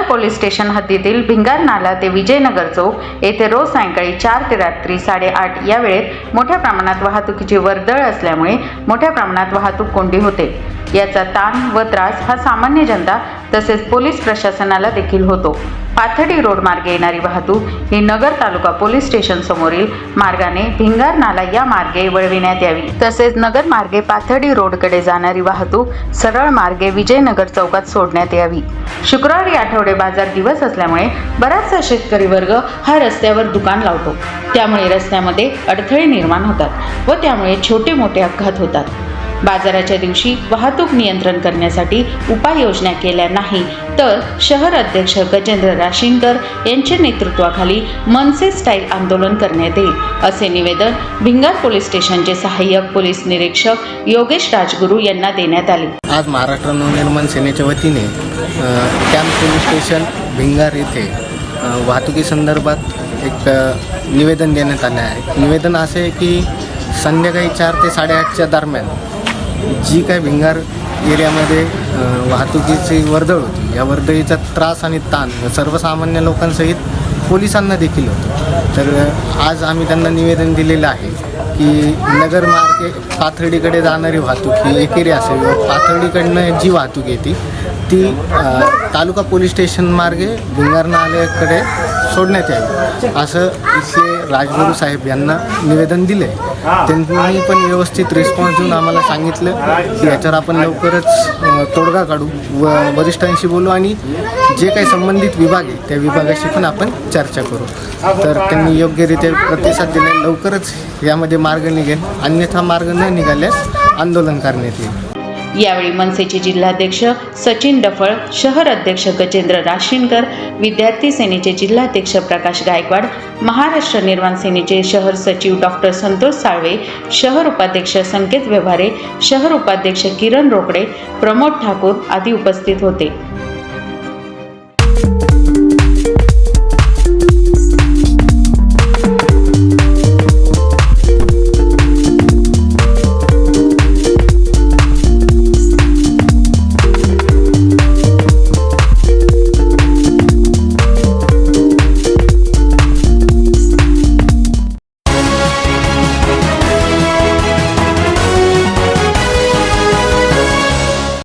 Police station हद्दीतील भिंगार नाला ते विजयनगर चौक येथे रोज सायंकाळी चार ते रात्री साडेआठ या वेळेत मोठ्या प्रमाणात वाहतुकीची वर्दळ असल्यामुळे मोठ्या प्रमाणात वाहतूक कोंडी होते. याचा ताण व त्रास हा सामान्य जनता तसेच पोलीस प्रशासनाला देखील होतो. पाथडी रोड मार्गे येणारी वाहतूक ही नगर तालुका पोलीस स्टेशन समोरील मार्गाने भिंगार नाला या मार्गे वळविण्यात यावी. तसेच नगर मार्गे पाथडी रोडकडे जाणारी वाहतूक सरळ मार्गे विजयनगर चौकात सोडण्यात यावी. शुक्रवारी आठवडे बाजार दिवस असल्यामुळे बराचसा शेतकरी वर्ग हा रस्त्यावर दुकान लावतो. त्यामुळे रस्त्यामध्ये अडथळे निर्माण होतात व त्यामुळे छोटे मोठे अपघात होतात. बाजाराच्या दिवशी वाहतूक नियंत्रण करण्यासाठी उपाययोजना केल्या नाही. तर शहर अध्यक्ष गजेंद्र राशीनकर यांच्या नेतृत्वाखाली मनसे स्टाईल आंदोलन करण्यात येईल असे निवेदन भिंगार पोलीस स्टेशनचे सहाय्यक पोलीस निरीक्षक योगेश राजगुरू यांना देण्यात आले. आज महाराष्ट्र नवनिर्माण सेनेच्या वतीने कॅम्प पोलीस स्टेशन भिंगार येथे वाहतुकीसंदर्भात एक निवेदन देण्यात आले आहे. निवेदन असे आहे की संध्याकाळी चार ते साडेआठच्या दरम्यान जी काय भिंगार एरियामध्ये वाहतुकीची वर्दळ होती या वर्दळीचा त्रास आणि ताण सर्वसामान्य लोकांसहित पोलिसांना देखील होतो. तर आज आम्ही त्यांना निवेदन दिलेलं आहे की नगर मार्गे पाथर्डीकडे जाणारी वाहतूक ही एकेरी असेल व पाथर्डीकडनं जी वाहतूक येते ती तालुका पोलीस स्टेशन मार्गे भिंगार नाल्याकडे सोडण्यात यावी. असं इथले राजगुरू साहेब यांना निवेदन दिले. त्यांनी पण व्यवस्थित रिस्पॉन्स देऊन आम्हाला सांगितलं की याच्यावर आपण लवकरच तोडगा काढू. व वरिष्ठांशी बोलू आणि जे काही संबंधित विभाग आहे त्या विभागाशी पण आपण चर्चा करू. तर त्यांनी योग्यरित्या प्रतिसाद दिला लवकरच यामध्ये मार्ग निघेल. अन्यथा मार्ग न निघाल्यास आंदोलन करण्यात येईल. यावेळी मनसेचे जिल्हाध्यक्ष सचिन डफळ शहर अध्यक्ष गजेंद्र राशीनकर विद्यार्थी सेनेचे जिल्हाध्यक्ष प्रकाश गायकवाड महाराष्ट्र निर्माण सेनेचे शहर सचिव डॉक्टर संतोष साळवे शहर उपाध्यक्ष संकेत व्यवहारे शहर उपाध्यक्ष किरण रोकडे प्रमोद ठाकूर आदी उपस्थित होते.